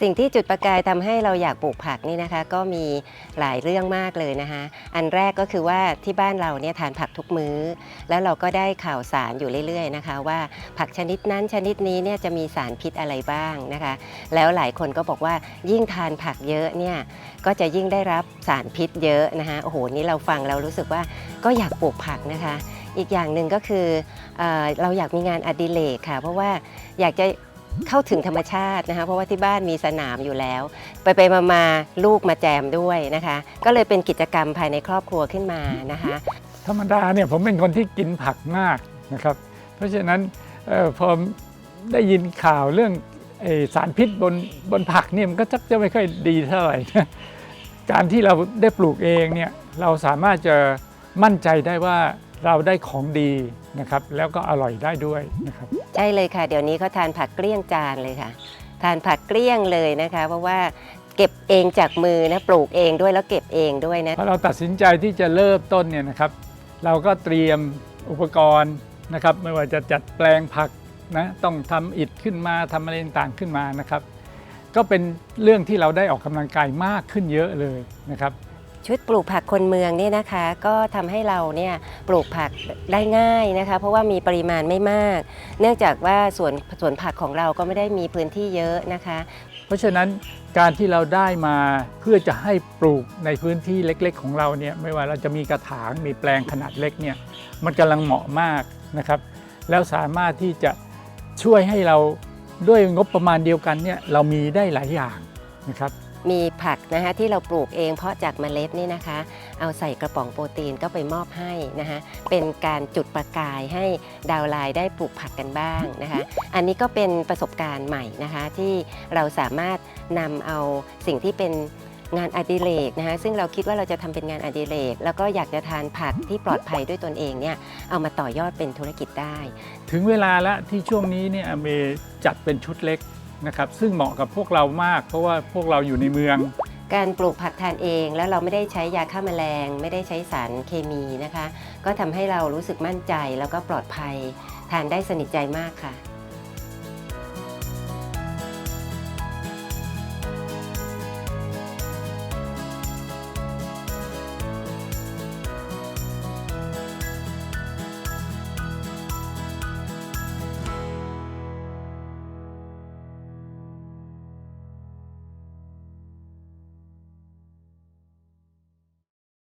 สิ่งที่จุดประกายทำให้เราอยากปลูกผักนี่นะคะ ก็มีหลายเรื่องมากเลยนะคะ อันแรกก็คือว่าที่บ้านเราเนี่ยทานผักทุกมื้อ แล้วเราก็ได้ข่าวสารอยู่เรื่อยๆนะคะ ว่าผักชนิดนั้นชนิดนี้เนี่ยจะมีสารพิษอะไรบ้างนะคะ แล้วหลายคนก็บอกว่ายิ่งทานผักเยอะเนี่ยก็จะยิ่งได้รับสารพิษเยอะนะคะโอ้โหนี่เราฟังเรารู้สึกว่าก็อยากปลูกผักนะคะ อีกอย่างหนึ่งก็คือเอเราอยากมีงานอดิเรกค่ะ เพราะว่าอยากจะ เข้าถึงธรรมชาตินะคะ เพราะว่าที่บ้านมีสนามอยู่แล้ว ไปไปมามาลูกมาแจมด้วยนะคะ ก็เลยเป็นกิจกรรมภายในครอบครัวขึ้นมานะคะ ธรรมดาเนี่ยผมเป็นคนที่กินผักมากนะครับ เพราะฉะนั้นออพอได้ยินข่าวเรื่องไอ้สารพิษบนบนผักเนี่ยมันก็จักจะไม่ค่อยดีเท่าไหร่นะการที่เราได้ปลูกเองเนี่ยเราสามารถจะมั่นใจได้ว่า เราได้ของดีนะครับ แล้วก็อร่อยได้ด้วยนะครับ ใช่เลยค่ะ เดี๋ยวนี้เขาทานผักเกลี้ยงจานเลยค่ะ ทานผักเกลี้ยงเลยนะคะ เพราะว่าเก็บเองจากมือนะปลูกเองด้วยแล้วเก็บเองด้วยนะพอเราตัดสินใจที่จะเริ่มต้นเนี่ยนะครับ เราก็เตรียมอุปกรณ์นะครับ ไม่ว่าจะจัดแปลงผักนะต้องทำอิฐขึ้นมาทำอะไรต่างๆขึ้นมานะครับ ก็เป็นเรื่องที่เราได้ออกกำลังกายมากขึ้นเยอะเลยนะครับ ชุดปลูกผักคนเมืองเนี่ยนะคะก็ทำให้เราเนี่ยปลูกผักได้ง่ายนะคะ เพราะว่ามีปริมาณไม่มาก เนื่องจากว่าสวนสวนผักของเราก็ไม่ได้มีพื้นที่เยอะนะคะ เพราะฉะนั้นการที่เราได้มาเพื่อจะให้ปลูกในพื้นที่เล็กๆ ของเราเนี่ยไม่ว่าเราจะมีกระถางมีแปลงขนาดเล็กเนี่ยมันกำลังเหมาะมากนะครับ แล้วสามารถที่จะช่วยให้เราด้วยงบประมาณเดียวกันเนี่ยเรามีได้หลายอย่างนะครับ มีผักนะคะที่เราปลูกเองเพราะจากเมล็ดนี่นะคะ เอาใส่กระป๋องโปรตีนก็ไปมอบให้นะคะเป็นการจุดประกายให้ดาวไลน์ได้ปลูกผักกันบ้างนะคะ อันนี้ก็เป็นประสบการณ์ใหม่นะคะที่เราสามารถนำเอาสิ่งที่เป็นงานอดิเรกนะคะซึ่งเราคิดว่าเราจะทำเป็นงานอดิเรก แล้วก็อยากจะทานผักที่ปลอดภัยด้วยตนเองเนี่ยเอามาต่อยอดเป็นธุรกิจได้ ถึงเวลาแล้วที่ช่วงนี้เนี่ยเมจัดเป็นชุดเล็ก นะครับซึ่งเหมาะกับพวกเรามาก เพราะว่าพวกเราอยู่ในเมือง การปลูกผักทานเองแล้วเราไม่ได้ใช้ยาฆ่าแมลง ไม่ได้ใช้สารเคมีนะคะ ก็ทำให้เรารู้สึกมั่นใจแล้วก็ปลอดภัย ทานได้สนิทใจมากค่ะ